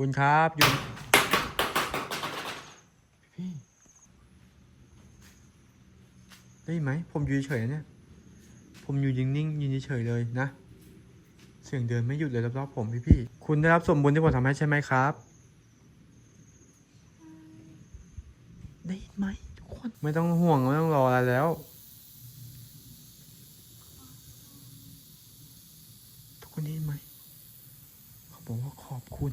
คุณครับอยู่พี่ได้ไหม ผมอยู่เฉยเนี่ย ผมอยู่ยิงนิ่งยืนเฉยเลยนะ เสียงเดินไม่หยุดเลยรอบๆผมพี่พี่ๆคุณได้รับส่วนบุญที่ผมทำให้ใช่ไหมครับ ได้ยินไหมทุกคน ไม่ต้องห่วงไม่ต้องรออะไรแล้ว ทุกคนได้ยินไหมเขาบอกว่าขอบคุณ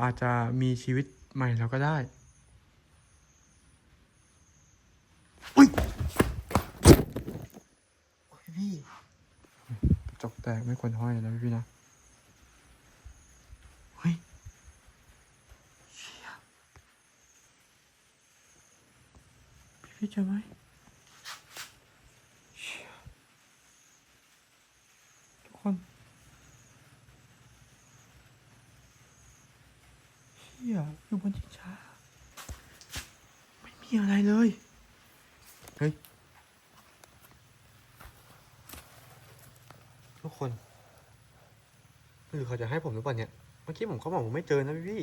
อาจจะมีชีวิตใหม่แล้วก็ได้ อุ้ยโอ้ยพี่จกแตกไม่ควรห้อยนะพี่นะ เฮ้ยเชี่ยพี่พี่เจอไหมเชี่ยทุกคน เฮียอยู่บนชิงช้า ไม่มีอะไรเลย เฮ้ย ทุกคนหรือเขาจะให้ผมหรือเปล่าเนี่ย เมื่อกี้ ผมเขาบอกผมไม่เจอนะพี่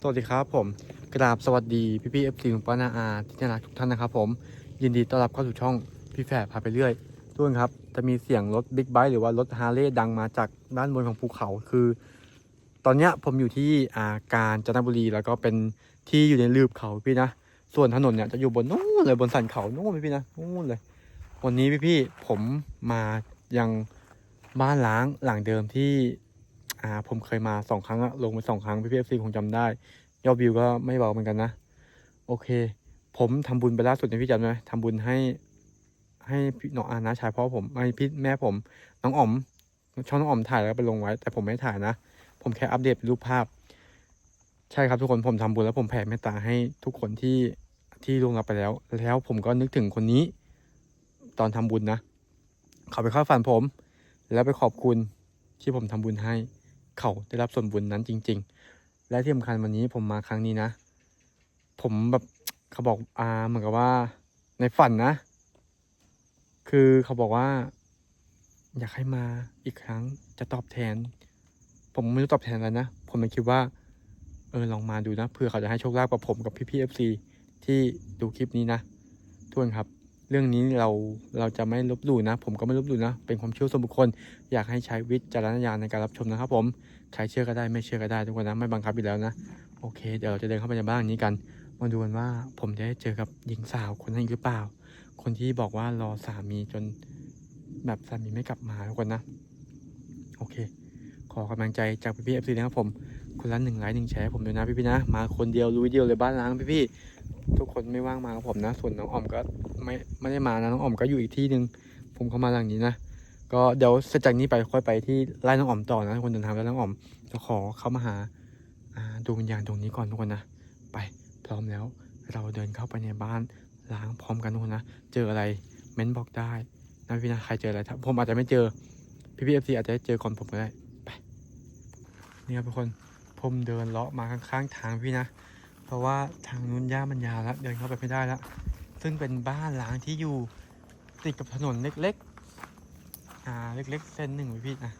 สวัสดีครับผมกราบสวัสดีพี่พี่เอฟซีของป้านาอาที่น่ารักทุกท่านนะครับผมยินดีต้อนรับเข้าสู่ช่องพี่แฝดพาไปเรื่อยทุกคนครับจะมีเสียงรถบิ๊กไบค์หรือว่ารถฮาร์เลย์ดังมาจากด้านบนของภูเขาคือ ตอนเนี้ยผมอยู่ที่อาการจันบุรีแล้วก็เป็นที่อยู่ในลืบเขาพี่นะ ส่วนถนนเนี่ยจะอยู่บนนู้นเลยบนสันเขานู้นพี่นะนู้นเลย วันนี้พี่พี่ผมมายังบ้านล้างหลังเดิมที่อ่าผมเคยมาสองครั้งอะลงไปสองครั้งพี่พี่เอฟซีคงจำได้ ยอดวิวก็ไม่เบาเหมือนกันนะ โอเค ผมทำบุญไปล่าสุดในพี่จำไหมทำบุญให้ ให้พี่น้องอานะชายพ่อผมไม่พี่แม่ผม น้องอ๋อมช่องน้องอ๋อมถ่ายแล้วก็ไปลงไว้ แต่ผมไม่ถ่ายนะ ผมแค่อัปเดตรูปภาพ ใช่ครับทุกคนผมทำบุญแล้วผมแผ่เมตตาให้ทุกคนที่ ที่ล่วงลับไปแล้ว แล้วผมก็นึกถึงคนนี้ตอนทำบุญนะ เขาไปเข้าฝันผม แล้วไปขอบคุณที่ผมทำบุญให้ เขาได้รับส่วนบุญนั้นจริง ๆ และที่สำคัญวันนี้ผมมาครั้งนี้นะ ผมแบบเขาบอกอ่าเหมือนกับว่าในฝันนะ คือเขาบอกว่า อยากให้มาอีกครั้งจะตอบแทน ผมไม่รู้ตอบแทนอะไรนะ ผมเลยคิดว่า เออลองมาดูนะเผื่อเขาจะให้โชคลาภกับผมกับพี่พีเอฟซี ที่ดูคลิปนี้นะทุกคนครับ เรื่องนี้เราเราจะไม่ลบหลู่นะ ผมก็ไม่ลบหลู่นะ เป็นความเชื่อส่วนบุคคล อยากให้ใช้วิจารณญาณในการรับชมนะครับ ผมใครเชื่อก็ได้ไม่เชื่อก็ได้ทุกคนนะไม่บังคับอีกแล้วนะโอเค เดี๋ยวเราจะเดินเข้าไปในบ้านนี้กันมาดูกันว่าผมจะได้เจอกับหญิงสาวคนนั้นหรือเปล่า คนที่บอกว่ารอสามีจนแบบสามีไม่กลับมาทุกคนนะ โอเค ขอกำลังใจจากพี่พี่เอฟซีนะครับผมคนละหนึ่งไลค์หนึ่งแชร์ผมด้วยนะพี่พี่นะ มาคนเดียวลุยเดียวเลยบ้านล้างพี่พี่ ทุกคนไม่ว่างมากับผมนะ ส่วนน้องออมก็ไม่ไม่ได้มานะน้องออมก็อยู่อีกที่หนึ่งผมเข้ามาหลังนี้นะก็เดี๋ยวเสร็จจากนี้ไปค่อยไปที่ไล่น้องออมต่อนะทุกคนเดินทางไปน้องออมจะขอเข้ามาหาดวงวิญญาณตรงนี้ก่อนทุกคนนะไปพร้อมแล้ว เราเดินเข้าไปในบ้านล้างพร้อมกันทุกคนนะเจออะไรเม้นบอกได้นะพี่นะใครเจออะไรถ้าผมอาจจะไม่เจอพี่พี่เอฟซีอาจจะเจอก่อนผมก็ได้ไปนี่ครับทุกคนผมเดินเลาะมาข้างๆทางพี่นะ ราะว่าทางนู้นหญ้ามันยาวแล้วเดินเข้าไปไม่ได้แล้ว ซึ่งเป็นบ้านล้างที่อยู่ติดกับถนนเล็กๆ อ่า เล็กๆ เส้นหนึ่งไว้พี่นะ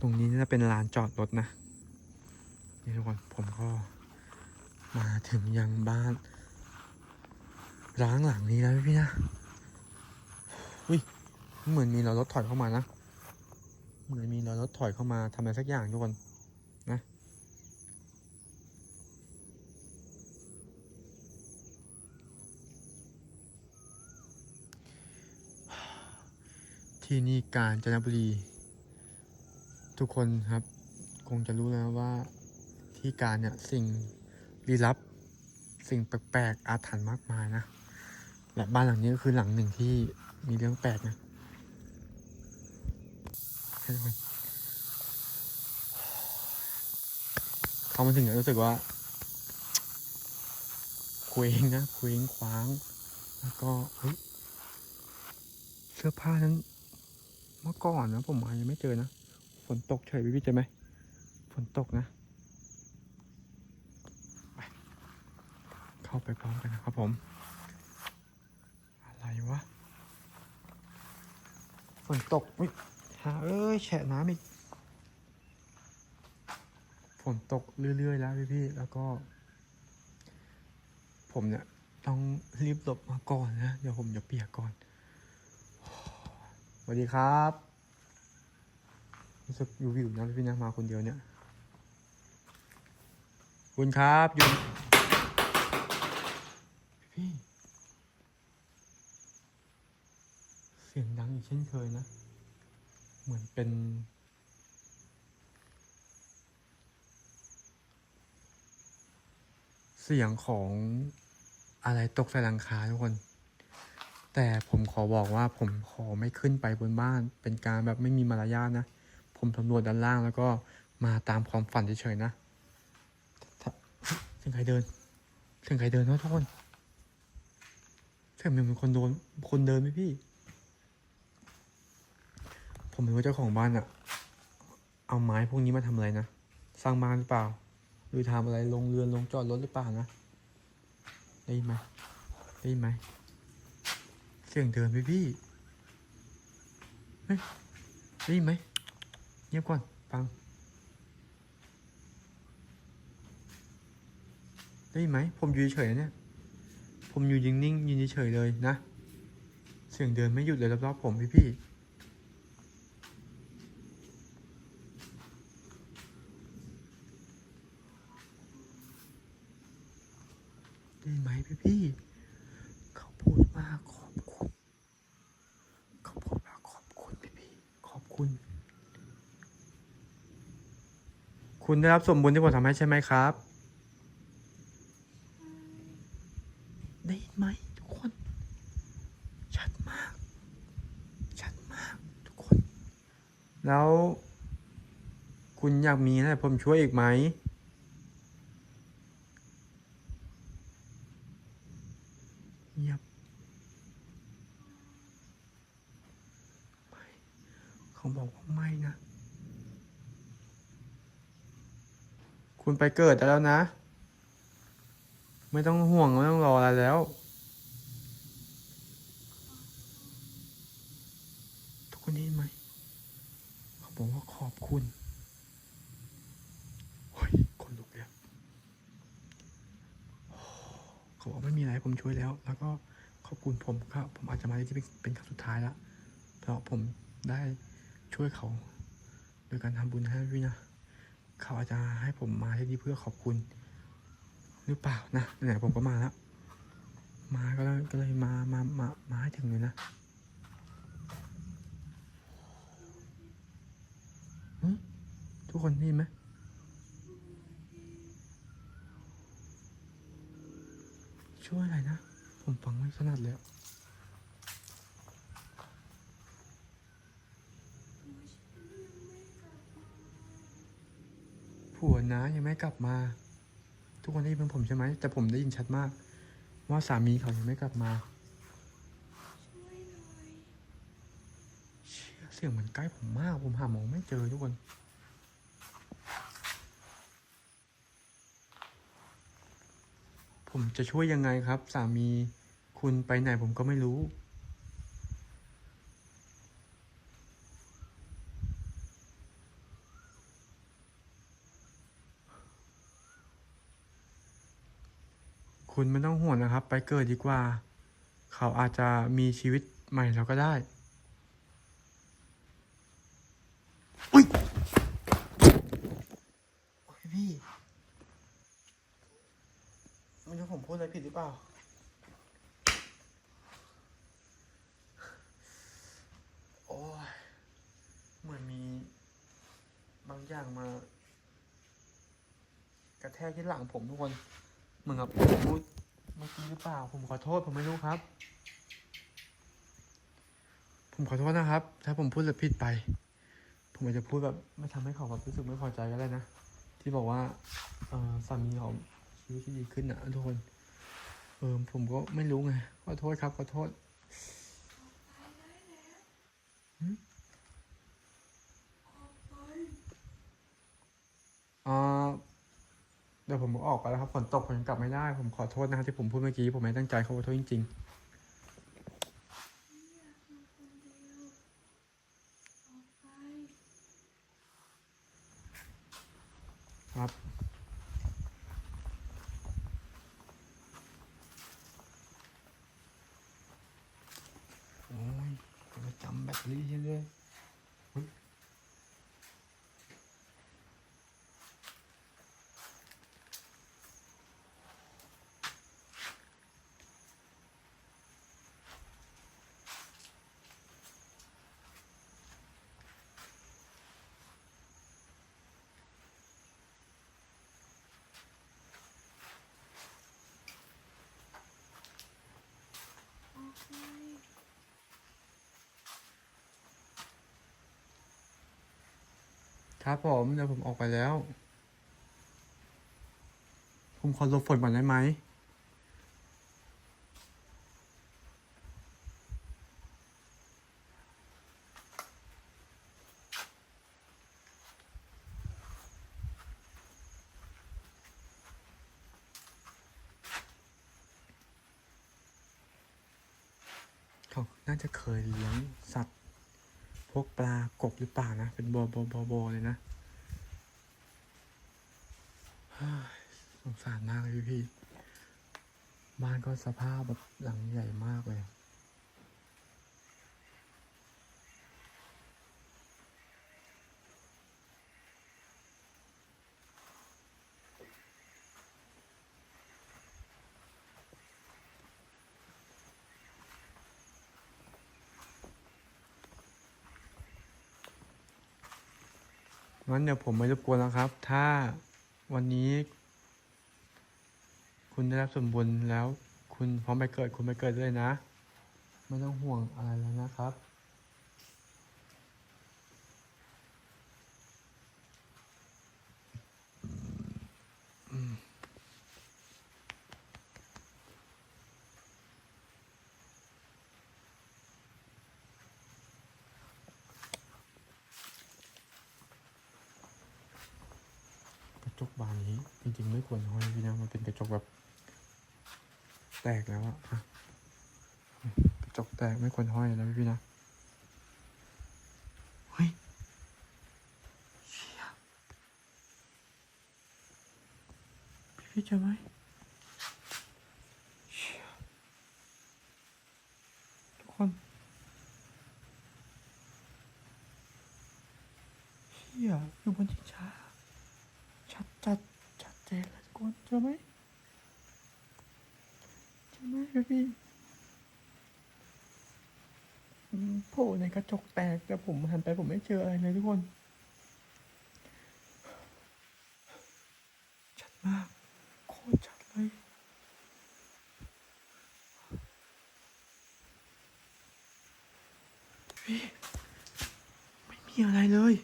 ตรงนี้น่าจะเป็นลานจอดรถนะ นี่ทุกคนผมก็ มาถึงยังบ้าน ร้างหลังนี้แล้วพี่นะอุ้ยเหมือนมีเรารถถอยเข้ามานะเหมือนมีเรารถถอยเข้ามาทำอะไรสักอย่างทุกคนนะที่นี่กาญจนบุรี ทุกคนครับ คงจะรู้แล้วว่าที่การเนี่ยสิ่ง ลี้ลับ สิ่งแปลกๆอาถรรพ์มากมายนะและบ้านหลังนี้ก็คือหลังหนึ่งที่มีเรื่องแปลกนะเข้ามาถึงเนี่ยรู้สึกว่าเคว้งนะเคว้งคว้าง แล้วก็เฮ้ยเสื้อผ้านั้น เมื่อก่อนนะผมมายังไม่เจอนะ ฝนตกเฉยพี่พี่เจอไหมฝนตกนะไป เข้าไปพร้อมกันนะครับผม อะไรวะ ฝนตกอุ้ยหาเอ้ยแฉะน้ำอีก ฝนตกเรื่อย ๆ แล้วพี่ๆแล้วก็ ผมเนี่ย ต้องรีบหลบมาก่อนนะ เดี๋ยวผมจะเปียกก่อนสวัสดีครับรู้สึกอยู่วิวนะพี่นะมาคนเดียวเนี่ยคุณครับอยู่ เสียงดังอีกเช่นเคยนะ เหมือนเป็น เสียงของอะไรตกใส่หลังคาทุกคน แต่ผมขอบอกว่าผมขอไม่ขึ้นไปบนบ้าน เป็นการแบบไม่มีมารยาทนะ ผมสำรวจด้านล่างแล้วก็มาตามความฝันเฉยๆนะถ้าเสียงใครเดินเสียงใครเดินนะทุกคน เสียงเหมือนคนโดนคนเดินไหมพี่ ผมไม่รู้เจ้าของบ้านอะเอาไม้พวกนี้มาทำอะไรนะ สร้างบ้านหรือเปล่า หรือทำอะไรลงเรือนลงจอดรถหรือเปล่านะ ได้ยินไหมได้ยินไหมเสียงเดินไปพี่เฮ้ยได้ยินไหมเงียบก่อนฟังได้ยินไหมผมอยู่เฉยเนี่ย ผมอยู่ยิงนิ่งยืนเฉยเลยนะ เสียงเดินไม่หยุดเลยรอบๆผมพี่พี่ได้ไหมพี่พี่ เขาพูดว่าขอบคุณ เขาพูดว่าขอบคุณพี่พี่ ขอบคุณ คุณได้รับสมบุญที่ผมทำให้ใช่ไหมครับ ได้ยินไหมทุกคน ชัดมาก ชัดมากทุกคน แล้ว มีอะไรผมช่วยอีกไหม เงียบไม่เขาบอกว่าไม่นะ คุณไปเกิดแล้วนะ ไม่ต้องห่วง ไม่ต้องรออะไรแล้วทุกคนได้ไหมเขาบอกว่าขอบคุณเฮ้ยคนลุกเลยอะ เขาบอกไม่มีอะไรให้ผมช่วยแล้ว แล้วก็ขอบคุณผมครับผมอาจจะมาที่เป็นเป็นครั้งสุดท้ายแล้วเพราะผมได้ช่วยเขา โดยการทำบุญให้พี่นะเขาอาจจะให้ผมมาที่นี่เพื่อขอบคุณ หรือเปล่านะไหนผมก็มาแล้วมาก็เลยก็เลยมามามามาให้ถึงเลยนะทุกคนได้ยินไหม ช่วยอะไรนะ ผมฟังไม่ถนัดเลยผัวนะยังไม่กลับมา ทุกคนได้ยินเป็นผมใช่ไหม แต่ผมได้ยินชัดมาก ว่าสามีเขายังไม่กลับมาเชี่ยเสียงมันใกล้ผมมาก ผมหาหมองไม่เจอทุกคน ผมจะช่วยยังไงครับ สามีคุณไปไหนผมก็ไม่รู้ คุณไม่ต้องห่วงนะครับ ไปเกิดดีกว่า เขาอาจจะมีชีวิตใหม่แล้วก็ได้ อุ้ยโอ้ยพี่ ไม่รู้ผมพูดอะไรผิดหรือเปล่า โอ้ย เหมือนมี บางอย่างมา กระแทกที่หลังผมทุกคน เหมือนกับผมพูดเมื่อกี้หรือเปล่า ผมขอโทษ ผมไม่รู้ครับ ผมขอโทษนะครับ ถ้าผมพูดอะไรผิดไป ผมอาจจะพูดแบบ ไม่ทำให้เขาแบบรู้สึกไม่พอใจก็ได้นะ ที่บอกว่าสามีเขา ชีที่ดีขึ้นนะทุกคน เออผมก็ไม่รู้ไงขอโทษครับขอโทษอ่าเดี๋ยวผมออกไปแล้วครับฝนตกผมกลับไม่ได้ ผมขอโทษนะครับที่ผมพูดเมื่อกี้ ผมไม่ตั้งใจขอโทษจริง ๆ ครับผมเดี๋ยวผมออกไปแล้ว ผมขอหลบฝนก่อนได้ไหมเขาน่าจะเคยเลี้ยงสัตว์ พวกปลากบหรือเปล่านะ เป็นบอบอบอบอเลยนะสงสารมากเลยพี่พี่ บ้านก็สภาพแบบหลังใหญ่มากเลย งั้นเดี๋ยวผมไม่รบกวนแล้วครับ ถ้าวันนี้ คุณได้รับส่วนบุญแล้ว คุณพร้อมไปเกิด คุณไปเกิดเลยนะ ไม่ต้องห่วงอะไรแล้วนะครับ จกบานนี้ จริง ๆ ไม่ควรห้อยพี่นะมันเป็นกระจกแบบ แตกแล้วอะกระจกแตกไม่ควรห้อยนะพี่นะเฮ้ยเสียพี่พี่เจอไหมเชี่ยทุกคนเฮียอยู่บนชิงช้า ชัดจัดชัดเจนเลยทุกคนเจอไหมเจอไหมพี่พี่อืม โผล่ในกระจกแตกแต่ผมหันไปผมไม่เจออะไรเลยทุกคน ชัดมาก โคตรชัดเลยพี่ไม่มีอะไรเลย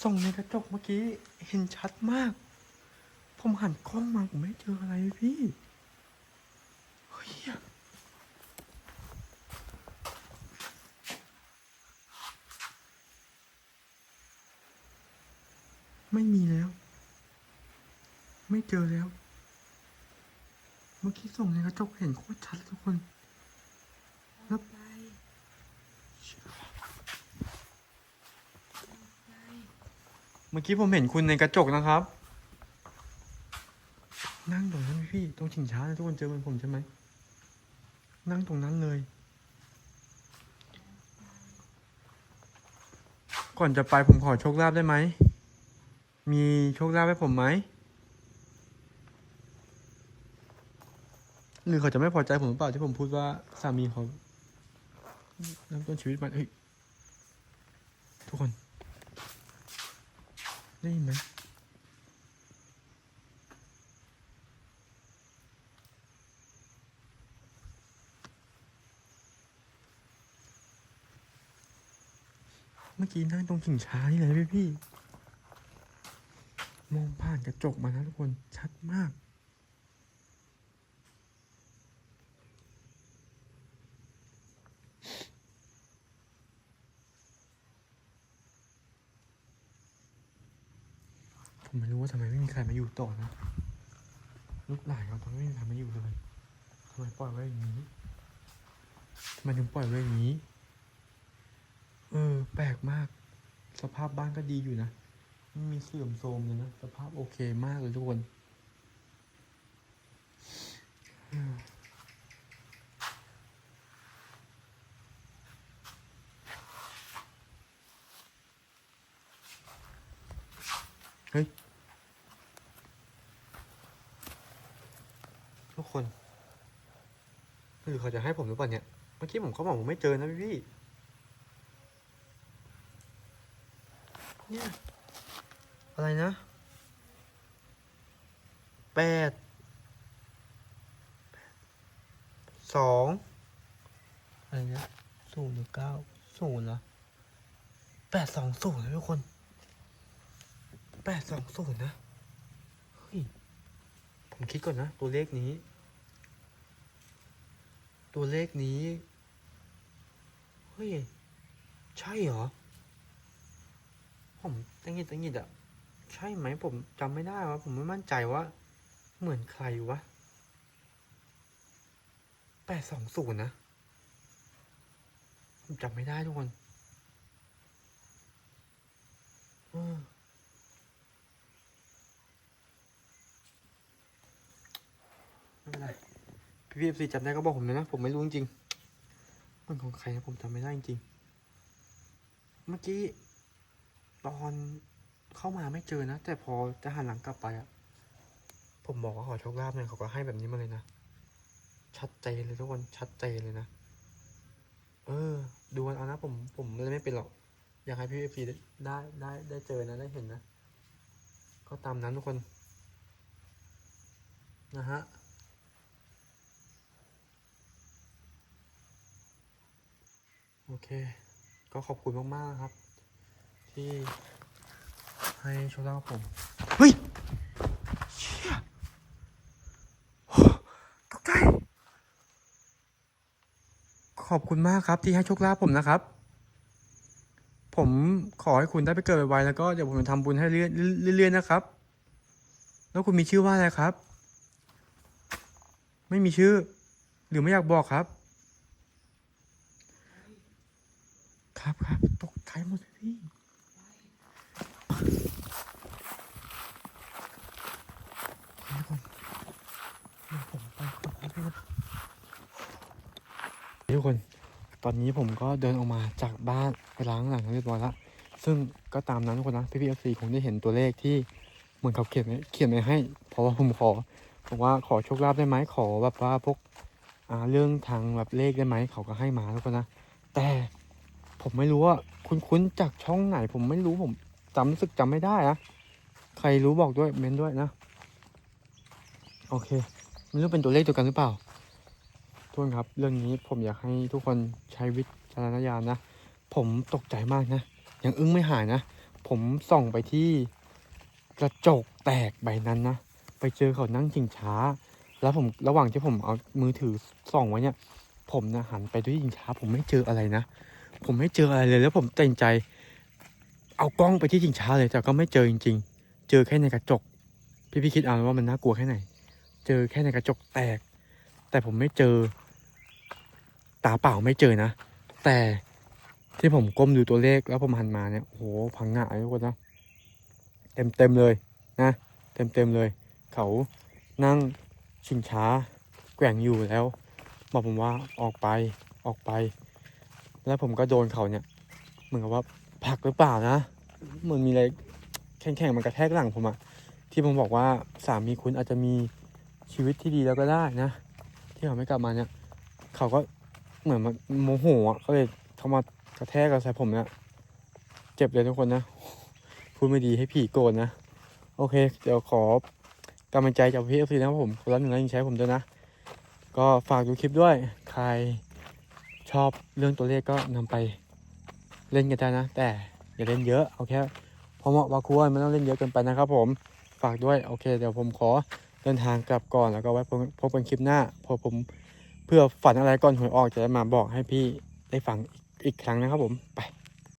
ส่องในกระจกเมื่อกี้ เห็นชัดมาก ผมหันกล้องมาผมไม่เจออะไรเลยพี่ เฮ้ย ไม่มีแล้ว ไม่เจอแล้ว เมื่อกี้ส่องในกระจกเห็นโคตรชัดทุกคนแล้วเมื่อกี้ผมเห็นคุณในกระจกนะครับ นั่งตรงนั้นพี่ตรงชิงช้าเลยทุกคนเจอเหมือนผมใช่ไหม นั่งตรงนั้นเลย ก่อนจะไปผมขอโชคลาภได้ไหม มีโชคลาภให้ผมไหมหรือเขาจะไม่พอใจผมหรือเปล่าที่ผมพูดว่าสามีเขาเริ่มต้นชีวิตมันเฮ้ยทุกคน ได้ยินไหมเมื่อกี้นั่งตรงกิ่งช้านี่เลยพี่พี่ มองผ่านกระจกมานะทุกคนชัดมาก ผมไม่รู้ว่าทำไมไม่มีใครมาอยู่ต่อนะ ลูกหลานเขาทำไมไม่มีใครมาอยู่เลยทำไมปล่อยไว้อย่างนี้ทำไมถึงปล่อยไว้อย่างนี้ เออ แปลกมาก สภาพบ้านก็ดีอยู่นะ ไม่มีเสื่อมโทรมเลยนะ สภาพโอเคมากเลยทุกคน เฮ้ย ทุกคนหรือเขาจะให้ผมหรือเปล่าเนี่ย เมื่อกี้ผมเขาบอกผมไม่เจอนะพี่พี่เนี่ย อะไรนะแปดสองอะไรนะศูนย์หรือเก้าศูนย์เหรอแปดสองศูนย์นะทุกคนแปดสองศูนย์นะ เฮ้ย ผมคิดก่อนนะ ตัวเลขนี้ ตัวเลขนี้ เฮ้ย ใช่เหรอ ผมตั้งยิดตั้งยิดอะ ใช่ไหมผมจำไม่ได้วะผมไม่มั่นใจว่า เหมือนใครวะแปดสองศูนย์นะ ผมจำไม่ได้ทุกคนไม่เป็นไรพี่พีเอฟซีจำได้ก็บอกผมเลยนะ ผมไม่รู้จริงมันของใครนะผมจำไม่ได้จริง เมื่อกี้ ตอน เข้ามาไม่เจอนะ แต่พอจะหันหลังกลับไปอะผมบอกว่าขอโชคลาภหน่ยเขาก็ให้แบบนี้มาเลยนะ ชัดเจนเลยทุกคนชัดเจนเลยนะ เออ ดูกันเอานะผมผมเลยไม่เป็นหรอก อยากให้พี่เอฟซีได้ได้ได้เจอนะได้เห็นนะ ก็ตามนั้นทุกคน นะฮะโอเค ก็ขอบคุณมาก ๆ นะครับ ที่ ให้โชคลาภผม เฮ้ยเชี่ยโอ้ตกใจ ขอบคุณมากครับที่ให้โชคลาภผมนะครับ ผมขอให้คุณได้ไปเกิดไวๆแล้วก็เดี๋ยวผมจะทำบุญให้เรื่อยๆเรื่อยๆนะครับ แล้วคุณมีชื่อว่าอะไรครับ ไม่มีชื่อ หรือไม่อยากบอกครับครับครับตกใจหมดเลยพี่ เดี๋ยวก่อนเดี๋ยวผมไปก่อนนะทุกคน ทุกคน ตอนนี้ผมก็เดินออกมาจากบ้านไปล้างหลังเรียบร้อยแล้วซึ่งก็ตามนั้นทุกคนนะพี่พีเอฟซีคงได้เห็นตัวเลขที่เหมือนเขาเขียนไว้เขียนไว้ให้ เพราะว่าผมขอบอกว่าขอโชคลาภได้ไหมขอแบบว่าพวกอ่าเรื่องทางแบบเลขได้ไหมเขาก็ให้มาทุกคนนะ แต่ผมไม่รู้ว่าคุ้นๆจากช่องไหน ผมไม่รู้ผมจำรู้สึกจำไม่ได้อะใครรู้บอกด้วยเมนด้วยนะ โอเค ไม่รู้เป็นตัวเลขตัวกันหรือเปล่า ทุกคนครับ เรื่องนี้ผมอยากให้ทุกคนใช้วิจารณญาณนะ ผมตกใจมากนะ ยังอึ้งไม่หายนะ ผมส่องไปที่กระจกแตกใบนั้นนะ ไปเจอเขานั่งชิงช้า แล้วผมระหว่างที่ผมเอามือถือส่องไว้เนี่ย ผมนะหันไปด้วยชิงช้า ผมไม่เจออะไรนะ ผมไม่เจออะไรเลย แล้วผมตัดใจ เอากล้องไปที่ชิงช้าเลยแต่ก็ไม่เจอจริง ๆ เจอแค่ในกระจก พี่พี่คิดเอาว่ามันน่ากลัวแค่ไหน เจอแค่ในกระจกแตก แต่ผมไม่เจอ ตาเปล่าไม่เจอนะ แต่ที่ผมก้มดูตัวเลขแล้วผมหันมาเนี่ยโอ้โหพังงะทุกคนนะเต็มเต็มเลยนะเต็มเต็มเลย เขานั่งชิงช้าแกว่งอยู่แล้ว บอกผมว่าออกไปออกไป แล้วผมก็โดนเขาเนี่ย เหมือนกับว่าผักหรือเปล่านะเหมือนมีอะไรแข็งๆมันกระแทกหลังผมอะที่ผมบอกว่าสามีคุณอาจจะมีชีวิตที่ดีแล้วก็ได้นะ ที่เขาไม่กลับมาเนี่ย เขาก็ เหมือนมันโมโหอะเขาเลยเขามากระแทกกับใส่ผมเนี่ยเจ็บเลยทุกคนนะ พูดไม่ดีให้ผีโกรธนะ โอเค เดี๋ยวขอกำลังใจจากพี่เอฟซีนะครับผมคนละหนึ่งไลค์หนึ่งแชร์ผมด้วยนะ ก็ฝากดูคลิปด้วย ใครชอบเรื่องตัวเลขก็นำไปเล่นกันได้นะ แต่อย่าเล่นเยอะเอาแค่พอเหมาะพอควรไม่ต้องเล่นเยอะเกินไปนะครับผมฝากด้วย โอเค เดี๋ยวผมขอเดินทางกลับก่อนแล้วก็ไว้พบกันคลิปหน้าพอผม เพื่อฝันอะไรก่อนหวยออกจะได้มาบอกให้พี่ได้ฟังอีกอีกครั้งนะครับผมไป